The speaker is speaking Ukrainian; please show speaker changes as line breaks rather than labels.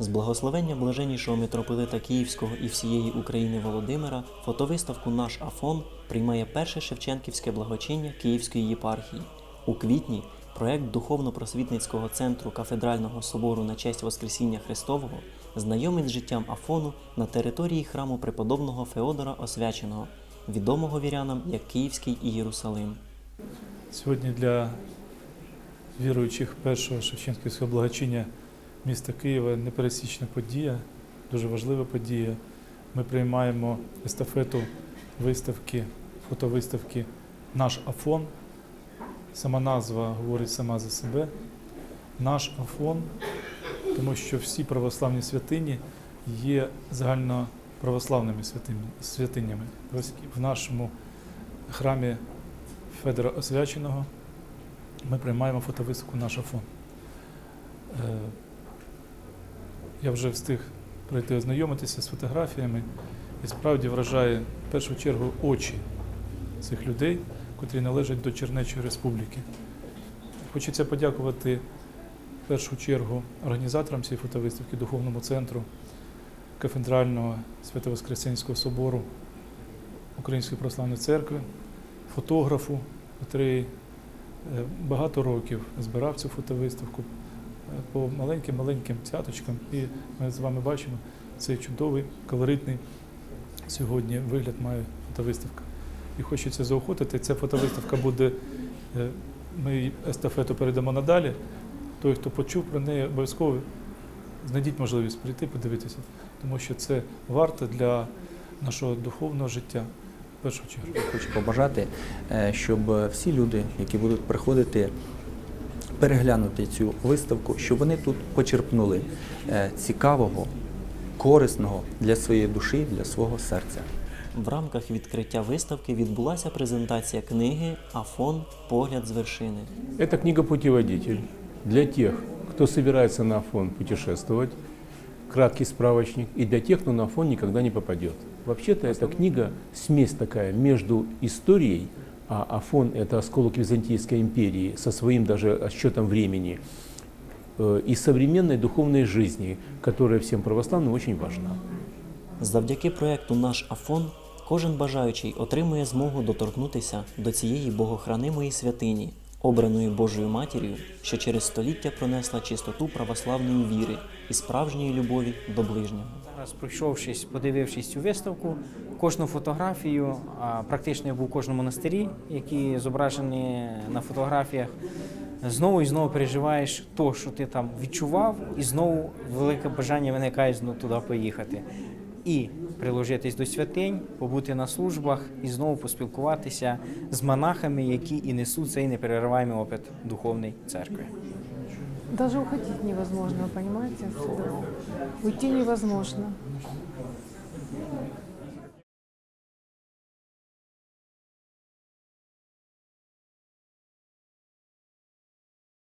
З благословення блаженнішого митрополита Київського і всієї України Володимира фотовиставку Наш Афон приймає перше Шевченківське благочиння Київської єпархії. У квітні проект духовно-просвітницького центру кафедрального собору на честь Воскресіння Христового знайомить з життям Афону на території храму преподобного Феодора Освяченого, відомого вірянам як Київський Ієрусалим.
Сьогодні для віруючих першого Шевченківського благочиння міста Києва непересічна подія, дуже важлива подія. Ми приймаємо естафету виставки, фотовиставки Наш Афон. Сама назва говорить сама за себе. Наш Афон, тому що всі православні святині є загальноправославними святині- святинями. Ось в нашому храмі Федора Освяченого ми приймаємо фотовиставку «Наш Афон». Я вже встиг пройти ознайомитися з фотографіями і справді вражає в першу чергу очі цих людей, котрі належать до Чернечої Республіки. Хочеться подякувати в першу чергу організаторам цієї фотовиставки, Духовному центру кафедрального Свято-Воскресенського собору Української православної церкви, фотографу, який е, багато років збирав цю фотовиставку по маленьким-маленьким цяточкам. І ми з вами бачимо цей чудовий, колоритний сьогодні вигляд має фотовиставка. І хочеться заохотити. Ця фотовиставка буде, е, ми естафету передамо надалі. Той, хто почув про неї, обов'язково знайдіть можливість прийти, подивитися, тому що це варто для нашого духовного життя в першу чергу.
Хочу побажати, е, щоб всі люди, які будуть приходити переглянути цю виставку, щоб вони тут почерпнули е, цікавого, корисного для своєї душі, для свого серця.
В рамках відкриття виставки відбулася презентація книги Афон Погляд з вершини.
Это книга-путеводитель для тех, кто собирается на Афон путешествовать, краткий справочник, и для тех, кто на Афон никогда не попадет. Вообще-то эта книга смесь такая между историей, а Афон – это осколок Византийской империи со своим даже отсчетом времени, э, и современной духовной жизни, которая всем православным очень важна.
Завдяки проекту Наш Афон кожен бажаючий отримує змогу доторкнутися до цієї богохранимої святині, обраної Божою матір'ю, що через століття пронесла чистоту православної віри і справжньої любові до ближнього.
Зараз пройшовшись, подивившись цю виставку, кожну фотографію, а практично я був у кожному монастирі, які зображені на фотографіях. Знову і знову переживаєш то, що ти там відчував, і знову велике бажання виникає знову туди поїхати. І приложитись до святинь, побути на службах і знову поспілкуватися з монахами, які і несуть цей неперериваємий опит духовної церкви.
Даже уходить невозможно, понимаете, отсюда? Уйти невозможно.